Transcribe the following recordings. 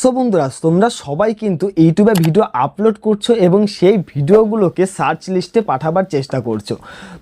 So বন্ধুরা, তোমরা সবাই কিন্তু ইউটিউবে ভিডিও আপলোড করছ এবং সেই ভিডিওগুলোকে সার্চ লিস্টে পাঠাবার চেষ্টা করছ।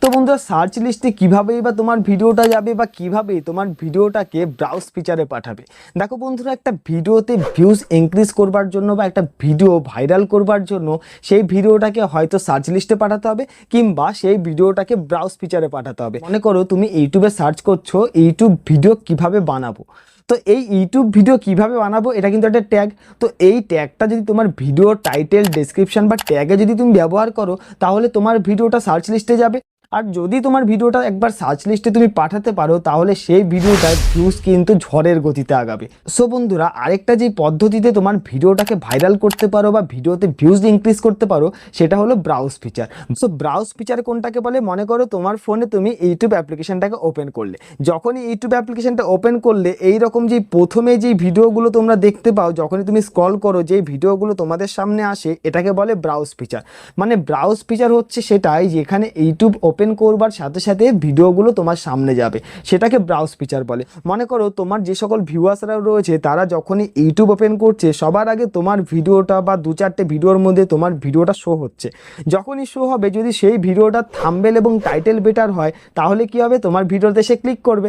তো বন্ধুরা সার্চ লিস্টে কীভাবেই বা তোমার ভিডিওটা যাবে বা কীভাবেই তোমার ভিডিওটাকে ব্রাউজ ফিচারে পাঠাবে। দেখো বন্ধুরা, একটা ভিডিওতে ভিউজ ইনক্রিজ করবার জন্য বা একটা ভিডিও ভাইরাল করবার জন্য সেই ভিডিওটাকে হয়তো সার্চ লিস্টে পাঠাতে হবে কিংবা সেই ভিডিওটাকে ব্রাউজ ফিচারে পাঠাতে হবে। মনে করো, তুমি ইউটিউবে সার্চ করছ, ইউটিউব ভিডিও কীভাবে বানাবো? তো এই ইউটিউব ভিডিও কীভাবে বানাবো, এটা কিন্তু একটা ট্যাগ তো এই ট্যাগটা যদি তোমার ভিডিও টাইটেল ডেসক্রিপশন বা ট্যাগে যদি তুমি ব্যবহার করো, তাহলে তোমার ভিডিওটা সার্চ লিস্টে যাবে। আর যদি তোমার ভিডিওটা একবার সার্চ লিস্টে তুমি পাঠাতে পারো, তাহলে সেই ভিডিওটার ভিউজ কিন্তু ঝড়ের গতিতে আগাবে। সো বন্ধুরা, আরেকটা যে পদ্ধতিতে তোমার ভিডিওটাকে ভাইরাল করতে পারো বা ভিডিওতে ভিউজ ইনক্রিজ করতে পারো, সেটা হলো browse feature so browse feature কোনটাকে বলে? মনে করো তোমার ফোনে তুমি ইউটিউব অ্যাপ্লিকেশনটাকে ওপেন করলে। যখনই ইউটিউব অ্যাপ্লিকেশানটা ওপেন করলে এই রকম যেই প্রথমে যেই ভিডিওগুলো তোমরা দেখতে পাও, যখনই তুমি স্ক্রল করো, যেই ভিডিওগুলো তোমাদের সামনে আসে, এটাকে বলে ব্রাউজ ফিচার মানে ব্রাউজ ফিচার হচ্ছে সেটাই যেখানে ইউটিউব ওপেন করবার সাথে সাথে ভিডিওগুলো তোমার সামনে যাবে। সেটাকে ব্রাউজ ফিচার বলে। মনে করো তোমার যে সকল ভিউয়ার্সরা রয়েছে, তারা যখনই ইউটিউব ওপেন করছে, সবার আগে তোমার ভিডিওটা বা দু চারটে ভিডিওর মধ্যে তোমার ভিডিওটা শো হচ্ছে। যখনই শো হবে, যদি সেই ভিডিওটা থাম্বেল এবং টাইটেল বেটার হয়, তাহলে কি হবে? তোমার ভিডিওতে সে ক্লিক করবে।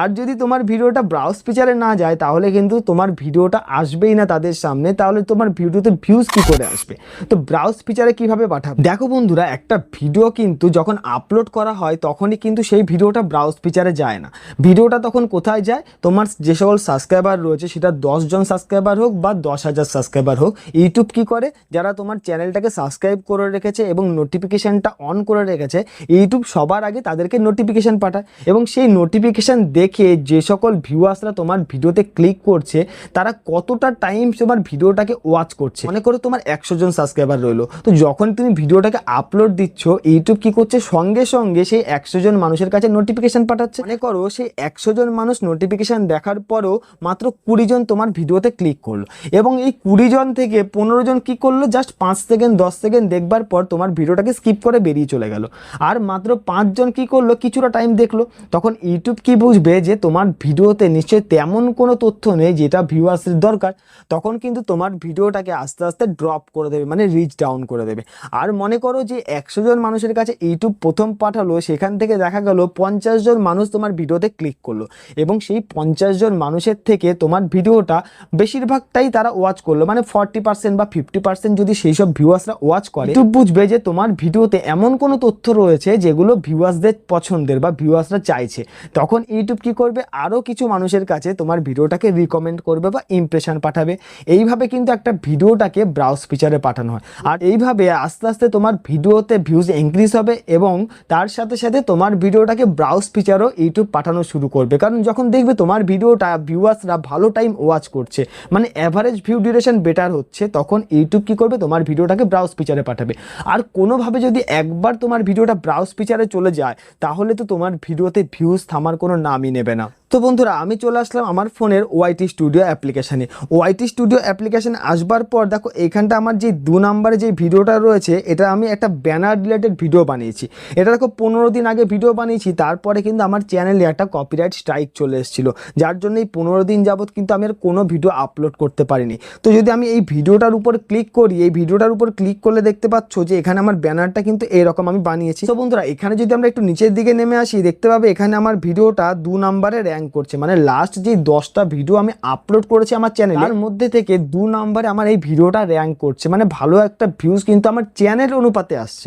আর যদি তোমার ভিডিওটা ব্রাউজ ফিচারে না যায়, তাহলে কিন্তু তোমার ভিডিওটা আসবেই না তাদের সামনে, তাহলে তোমার ভিডিওতে ভিউজ কী করে আসবে? তো ব্রাউজ ফিচারে কীভাবে পাঠাবে? দেখো বন্ধুরা, একটা ভিডিও কিন্তু যখন আপলোড করা হয়, তখনই কিন্তু সেই ভিডিওটা ব্রাউজ ফিচারে যায় না। ভিডিওটা তখন কোথায় যায়? তোমার যে সকল সাবস্ক্রাইবার রয়েছে, সেটা জন সাবস্ক্রাইবার হোক বা দশ হাজার সাবস্ক্রাইবার হোক ইউটিউব কি করে? যারা তোমার চ্যানেলটাকে সাবস্ক্রাইব করে রেখেছে এবং নোটিফিকেশানটা অন করে রেখেছে ইউটিউব সবার আগে তাদেরকে নোটিফিকেশান পাঠায় এবং সেই নোটিফিকেশান দেখে যে সকল ভিউয়ার্সরা তোমার ভিডিওতে ক্লিক করছে, তারা কতটা টাইম তোমার ভিডিওটাকে ওয়াচ করছে। মনে করো তোমার একশো জন সাবস্ক্রাইবার রইল, তো যখন তুমি ভিডিওটাকে আপলোড দিচ্ছ ইউটিউব কি করছে? সঙ্গে সঙ্গে সঙ্গে সেই একশো জন মানুষের কাছে নোটিফিকেশান পাঠাচ্ছে। মনে করো সেই একশো জন মানুষ নোটিফিকেশান দেখার পরও মাত্র কুড়ি জন তোমার ভিডিওতে ক্লিক করল। এবং এই কুড়ি জন থেকে পনেরো জন কি করল? জাস্ট পাঁচ সেকেন্ড দশ সেকেন্ড দেখবার পর তোমার ভিডিওটাকে স্কিপ করে বেরিয়ে চলে গেল। আর মাত্র পাঁচজন কি করল? কিছুটা টাইম দেখল। তখন ইউটিউব কি বুঝবে যে তোমার ভিডিওতে নিশ্চয়ই তেমন কোনো তথ্য নেই যেটা ভিউয়ার্সের দরকার। তখন কিন্তু তোমার ভিডিওটাকে আস্তে আস্তে ড্রপ করে দেবে মানে রিচ ডাউন করে দেবে। আর মনে করো যে একশো জন মানুষের কাছে ইউটিউব প্রথম পাঠালো সেখান থেকে দেখা গেল পঞ্চাশ জন মানুষ তোমার ভিডিওতে ক্লিক করল এবং সেই পঞ্চাশ জন মানুষের থেকে তোমার ভিডিওটা বেশিরভাগটাই তারা ওয়াচ করল। মানে ফর্টি পার্সেন্ট বা ফিফটি পার্সেন্ট যদি সেই সব ভিউয়ার্সরা ওয়াচ করে ইউটিউব বুঝবে যে তোমার ভিডিওতে এমন কোনো তথ্য রয়েছে যেগুলো ভিউয়ার্সদের পছন্দের বা ভিউয়ার্সরা চাইছে। তখন ইউটিউব কি করবে? আরও কিছু মানুষের কাছে তোমার ভিডিওটাকে রিকমেন্ড করবে বা ইমপ্রেশন পাঠাবে। এইভাবে কিন্তু একটা ভিডিওটাকে ব্রাউজ ফিচারে পাঠানো হয়। আর এইভাবে আস্তে আস্তে তোমার ভিডিওতে ভিউজ ইনক্রিজ হবে এবং তার সাথে সাথে তোমার ভিডিওটাকে ব্রাউজ ফিচারও ইউটিউব পাঠানো শুরু করবে। কারণ যখন দেখবে তোমার ভিডিওটা ভিউয়ার্সরা ভালো টাইম ওয়াচ করছে মানে অ্যাভারেজ ভিউ ডিউরেশন বেটার হচ্ছে, তখন ইউটিউব কী করবে? তোমার ভিডিওটাকে ব্রাউজ ফিচারে পাঠাবে। আর কোনোভাবে যদি একবার তোমার ভিডিওটা ব্রাউজ ফিচারে চলে যায়, তাহলে তো তোমার ভিডিওতে ভিউজ থামার কোনো নামই নেবে না। তো বন্ধুরা, আমি চলে আসলাম আমার ফোনের ওয়াইটি স্টুডিও অ্যাপ্লিকেশানে। ওয়াইটি স্টুডিও অ্যাপ্লিকেশান আসবার পর দেখো, এখানটা আমার যে দু নম্বরে যে ভিডিওটা রয়েছে, এটা আমি একটা ব্যানার রিলেটেড ভিডিও বানিয়েছি। এটা দেখো, পনেরো দিন আগে ভিডিও বানিয়েছি, তারপরে কিন্তু আমার চ্যানেলে একটা কপিরাইট স্ট্রাইক চলে এসেছিল। যার জন্য এই পনেরো দিন যাবৎ কিন্তু আমি আর কোনো ভিডিও আপলোড করতে পারিনি। তো যদি আমি এই ভিডিওটার উপর ক্লিক করি, এই ভিডিওটার উপর ক্লিক করলে দেখতে পাচ্ছ যে এখানে আমার ব্যানারটা কিন্তু এরকম আমি বানিয়েছি। তো বন্ধুরা, এখানে যদি আমরা একটু নিচের দিকে নেমে আসি, দেখতে পাবে এখানে আমার ভিডিওটা দু নম্বরে র্যাঙ্ক করছে। মানে লাস্ট যে দশটা ভিডিও আমি আপলোড করেছি আমার চ্যানেল তার মধ্যে থেকে দু নম্বরে আমার এই ভিডিওটা র্যাঙ্ক করছে। মানে ভালো একটা ভিউজ কিন্তু আমার চ্যানেল অনুপাতে আসছে।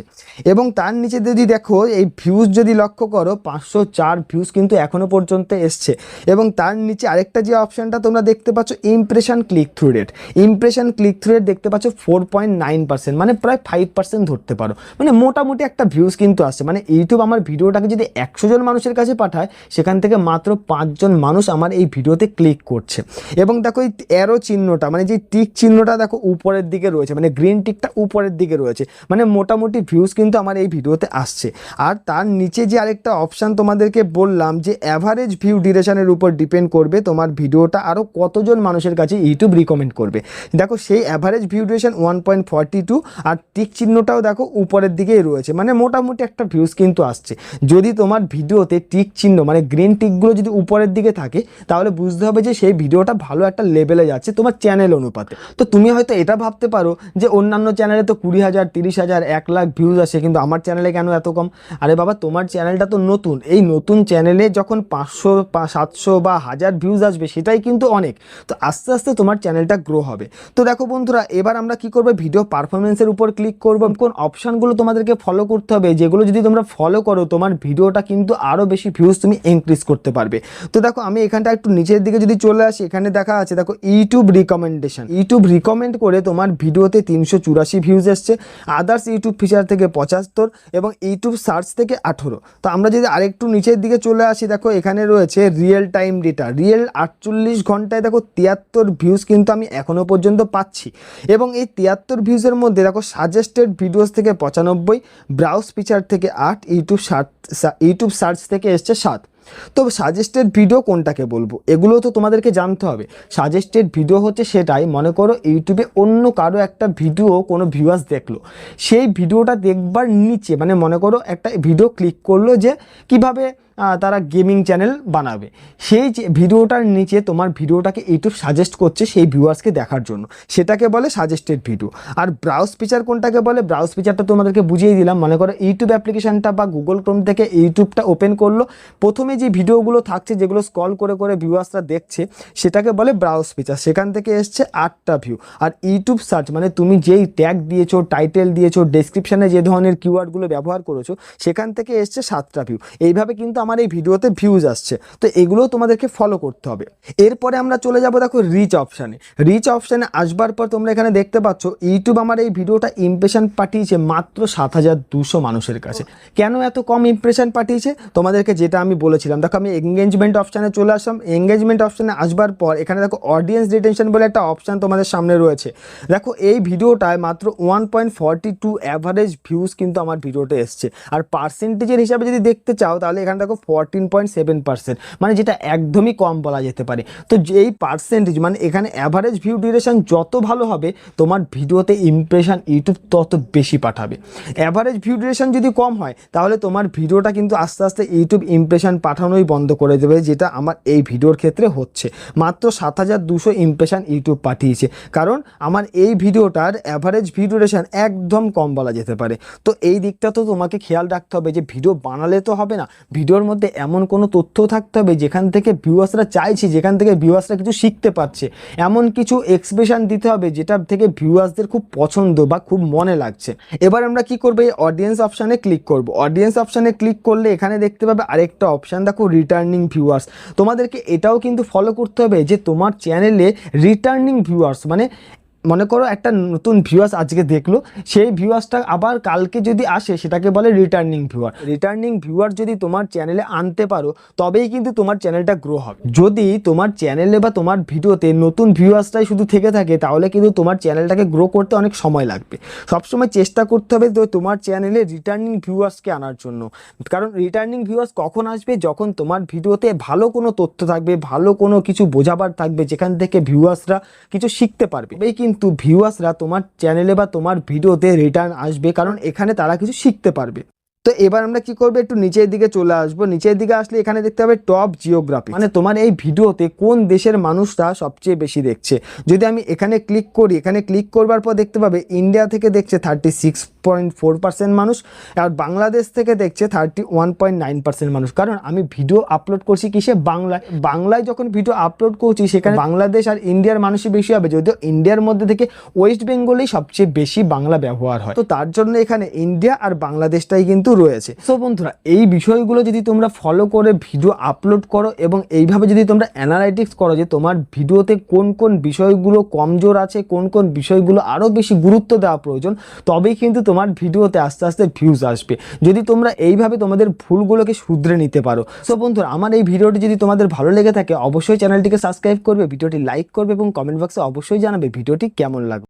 এবং তার নিচে যদি দেখো এই ভিউজ যদি লক্ষ্য করো পাঁচশো চার ভিউজ কিন্তু এখনও পর্যন্ত এসছে। এবং তার নিচে আরেকটা যে অপশানটা তোমরা দেখতে পাচ্ছ impression click through rate impression click through rate দেখতে পাচ্ছ ফোর পয়েন্ট নাইন পার্সেন্ট মানে প্রায় ফাইভ পার্সেন্ট ধরতে পারো। মানে মোটামুটি একটা ভিউজ কিন্তু আসছে। মানে ইউটিউব আমার ভিডিওটাকে যদি একশো জন মানুষের কাছে পাঠায় সেখান থেকে মাত্র পাঁচজন মানুষ আমার এই ভিডিওতে ক্লিক করছে। এবং দেখো এই অ্যারো চিহ্নটা মানে যে টিক চিহ্নটা দেখো উপরের দিকে রয়েছে মানে গ্রিন টিকটা উপরের দিকে রয়েছে মানে মোটামুটি ভিউজ কিন্তু আমার এই ভিডিওতে আসছে। আর তার নিচে যে আরেকটা অপশান তোমাদেরকে বললাম যে অ্যাভারেজ ভিউ ডিউরেশনের উপর ডিপেন্ড করবে, তোমার ভিডিওটা আরও কতজন মানুষের কাছে ইউটিউব রিকমেন্ড করবে। দেখো সেই average view duration one point two আর টিক চিহ্নটাও দেখো উপরের দিকেই রয়েছে মানে মোটামুটি একটা ভিউজ কিন্তু আসছে। যদি তোমার ভিডিওতে টিক চিহ্ন মানে গ্রিন টিকগুলো যদি উপরে উপরের দিকে থাকে, তাহলে বুঝতে হবে যে সেই ভিডিওটা ভালো একটা লেভেলে যাচ্ছে তোমার চ্যানেল অনুপাতে। তো তুমি হয়তো এটা ভাবতে পারো যে অন্যান্য চ্যানেলে তো কুড়ি হাজার, তিরিশ হাজার, এক লাখ ভিউজ আসে, কিন্তু আমার চ্যানেলে কেন এত কম? আরে বাবা, তোমার চ্যানেলটা তো নতুন। এই নতুন চ্যানেলে যখন পাঁচশো সাতশো বা হাজার ভিউজ আসবে, সেটাই কিন্তু অনেক। তো আস্তে আস্তে তোমার চ্যানেলটা গ্রো হবে। তো দেখো বন্ধুরা, এবার আমরা কি করব? ভিডিও পারফরমেন্সের উপর ক্লিক করব। কোন অপশানগুলো তোমাদেরকে ফলো করতে হবে? যেগুলো যদি তোমরা ফলো করো, তোমার ভিডিওটা কিন্তু আরও বেশি ভিউজ তুমি ইনক্রিজ করতে পারবে। তো দেখো, আমি এখানটা একটু নিচের দিকে যদি চলে আসি, এখানে দেখা আছে, দেখো ইউটিউব রিকমেন্ডেশন ইউটিউব রিকমেন্ড করে তোমার ভিডিওতে তিনশো চুরাশি ভিউজ এসছে আদার্স ইউটিউব ফিচার থেকে পঁচাত্তর এবং ইউটিউব সার্চ থেকে আঠেরো। তো আমরা যদি আরেকটু নিচের দিকে চলে আসি, দেখো, এখানে রয়েছে রিয়েল টাইম ডেটা রিয়েল আটচল্লিশ ঘন্টায়, দেখো, তিয়াত্তর ভিউজ কিন্তু আমি এখনও পর্যন্ত পাচ্ছি। এবং এই তিয়াত্তর ভিউজের মধ্যে, দেখো সাজেস্টেড ভিডিওস থেকে পঁচানব্বই ব্রাউজ ফিচার থেকে আট ইউটিউব সার্চ ইউটিউব সার্চ থেকে এসছে সাত। তো সাজেস্টেড ভিডিও কোনটাকে বলব? এগুলো তো তোমাদেরকে জানতে হবে। সাজেস্টেড ভিডিও হচ্ছে সেটাই। মনে করো ইউটিউবে অন্য কারও একটা ভিডিও কোনো ভিউয়ার্স দেখল। সেই ভিডিওটা দেখবার নিচে মানে মনে করো একটা ভিডিও ক্লিক করল যে কীভাবে তারা গেমিং চ্যানেল বানাবে। সেই ভিডিওটার নিচে তোমার ভিডিওটাকে ইউটিউব সাজেস্ট করছে সেই ভিউয়ার্সকে দেখার জন্য। সেটাকে বলে সাজেস্টেড ভিডিও আর ব্রাউজ ফিচার কোনটাকে বলে? ব্রাউজ ফিচারটা তোমাদেরকে বুঝিয়ে দিলাম। মনে করো ইউটিউব অ্যাপ্লিকেশানটা বা গুগল ক্রোম থেকে ইউটিউবটা ওপেন করল। প্রথমে যে ভিডিওগুলো থাকছে যেগুলো স্ক্রল করে করে ভিউয়ার্সরা দেখছে সেটাকে বলে ব্রাউজ ফিচার সেখান থেকে এসছে আটটা ভিউ আর ইউটিউব সার্চ মানে তুমি যেই ট্যাগ দিয়েছ টাইটেল দিয়েছ ডেসক্রিপশানে যে ধরনের কিওয়ার্ডগুলো ব্যবহার করেছ সেখান থেকে এসছে সাতটা ভিউ এইভাবে কিন্তু আমার এই ভিডিওতে ভিউজ আসছে। তো এগুলো তোমাদেরকে ফলো করতে হবে। এরপরে আমরা চলে যাব দেখো রিচ অপশানে রিচ অপশানে আসবার পর তোমরা এখানে দেখতে পাচ্ছ ইউটিউব আমার এই ভিডিওটা ইমপ্রেশন পাঠিয়েছে মাত্র সাত হাজার দুশো মানুষের কাছে। কেন এত কম ইমপ্রেশন পাঠিয়েছে? তোমাদেরকে যেটা আমি বলেছিলাম। দেখো আমি এঙ্গেজমেন্ট অপশানে চলে আসলাম। এঙ্গেজমেন্ট অপশানে আসবার পর এখানে দেখো অডিয়েন্স রিটেনশন বলে একটা অপশান তোমাদের সামনে রয়েছে। দেখো এই ভিডিওটায় মাত্র one point forty two average views কিন্তু আমার ভিডিওতে এসছে। আর পার্সেন্টেজের হিসাবে যদি দেখতে চাও তাহলে এখানে দেখো ফোরটিন পয়েন্ট সেভেন পার্সেন্ট মানে যেটা একদমই কম বলা যেতে পারে। তো যেই পার্সেন্টেজ মানে এখানে অ্যাভারেজ ভিউ ডিউরেশন যত ভালো হবে, তোমার ভিডিওতে ইমপ্রেশন ইউটিউব তত বেশি পাঠাবে। অ্যাভারেজ ভিউ ডিউরেশন যদি কম হয়, তাহলে তোমার ভিডিওটা কিন্তু আস্তে আস্তে ইউটিউব ইমপ্রেশন পাঠানোই বন্ধ করে দেবে, যেটা আমার এই ভিডিওর ক্ষেত্রে হচ্ছে। মাত্র সাত হাজার দুশো ইমপ্রেশন ইউটিউব পাঠিয়েছে, কারণ আমার এই ভিডিওটার অ্যাভারেজ ভিউ ডিউরেশন একদম কম বলা যেতে পারে। তো এই দিকটা তো তোমাকে খেয়াল রাখতে হবে যে ভিডিও বানালে তো হবে না, ভিডিওর মধ্যে এমন কোনো তথ্য থাকতে হবে যেখান থেকে ভিউয়ার্সরা চাইছে, যেখান থেকে ভিউয়ার্সরা কিছু শিখতে পারছে। এমন কিছু এক্সপ্রেশন দিতে হবে যেটা থেকে ভিউয়ার্সদের খুব পছন্দ বা খুব মনে লাগছে। এবার আমরা কি করব? এই অডিয়েন্স অপশানে ক্লিক করব। অডিয়েন্স অপশানে ক্লিক করলে এখানে দেখতে পাবে আরেকটা অপশান দেখো রিটার্নিং ভিউয়ার্স তোমাদেরকে এটাও কিন্তু ফলো করতে হবে যে তোমার চ্যানেলে রিটার্নিং ভিউয়ার্স মানে মনে করো একটা নতুন ভিউয়ার্স আজকে দেখল, সেই ভিউয়ার্সটা আবার কালকে যদি আসে, সেটাকে বলে রিটার্নিং ভিউয়ার রিটার্নিং ভিউয়ার যদি তোমার চ্যানেলে আনতে পারো, তবেই কিন্তু তোমার চ্যানেলটা গ্রো হবে। যদি তোমার চ্যানেলে বা তোমার ভিডিওতে নতুন ভিউয়ার্সটাই শুধু থেকে থাকে, তাহলে কিন্তু তোমার চ্যানেলটাকে গ্রো করতে অনেক সময় লাগবে। সবসময় চেষ্টা করতে হবে তো তোমার চ্যানেলে রিটার্নিং ভিউয়ার্সকে আনার জন্য। কারণ রিটার্নিং ভিউয়ার্স কখন আসবে? যখন তোমার ভিডিওতে ভালো কোনো তথ্য থাকবে, ভালো কোনো কিছু বোঝাবার থাকবে, যেখান থেকে ভিউয়ার্সরা কিছু শিখতে পারবে। এই কিন্তু ভিউয়ার্সরা তোমার চ্যানেলে বা তোমার ভিডিওতে রিটার্ন আসবে, কারণ এখানে তারা কিছু শিখতে পারবে। তো এবার আমরা কি করব? একটু নিচের দিকে চলে আসব। নিচের দিকে আসলে এখানে দেখতে হবে টপ জিওগ্রাফি মানে তোমার এই ভিডিওতে কোন দেশের মানুষরা সবচেয়ে বেশি দেখছে? যদি আমি এখানে ক্লিক করি, এখানে ক্লিক করবার পর দেখতে পাবে ইন্ডিয়া থেকে দেখছে thirty six point four percent মানুষ আর বাংলাদেশ থেকে দেখছে thirty one point nine percent মানুষ। কারণ আমি ভিডিও আপলোড করছি কিসে? বাংলায়। বাংলায় যখন ভিডিও আপলোড করছি, সেখানে বাংলাদেশ আর ইন্ডিয়ার মানুষই বেশি হবে। যদিও ইন্ডিয়ার মধ্যে থেকে ওয়েস্ট বেঙ্গলেই সবচেয়ে বেশি বাংলা ব্যবহার হয়। তো তার জন্য এখানে ইন্ডিয়া আর বাংলাদেশটাই কিন্তু রয়েছে। সো বন্ধুরা, এই বিষয়গুলো যদি তোমরা ফলো করে ভিডিও আপলোড করো এবং এইভাবে যদি তোমরা অ্যানালাইটিক্স করো যে তোমার ভিডিওতে কোন কোন বিষয়গুলো কমজোর আছে, কোন কোন বিষয়গুলো আরও বেশি গুরুত্ব দেওয়া প্রয়োজন, তবেই কিন্তু তোমার ভিডিওতে আস্তে আস্তে ভিউজ আসবে। যদি তোমরা এইভাবে তোমাদের ভুলগুলোকে শুধরে নিতে পারো। সো বন্ধুরা, আমার এই ভিডিওটি যদি তোমাদের ভালো লেগে থাকে, অবশ্যই চ্যানেলটিকে সাবস্ক্রাইব করবে, ভিডিওটি লাইক করবে এবং কমেন্ট বক্সে অবশ্যই জানাবে ভিডিওটি কেমন লাগবে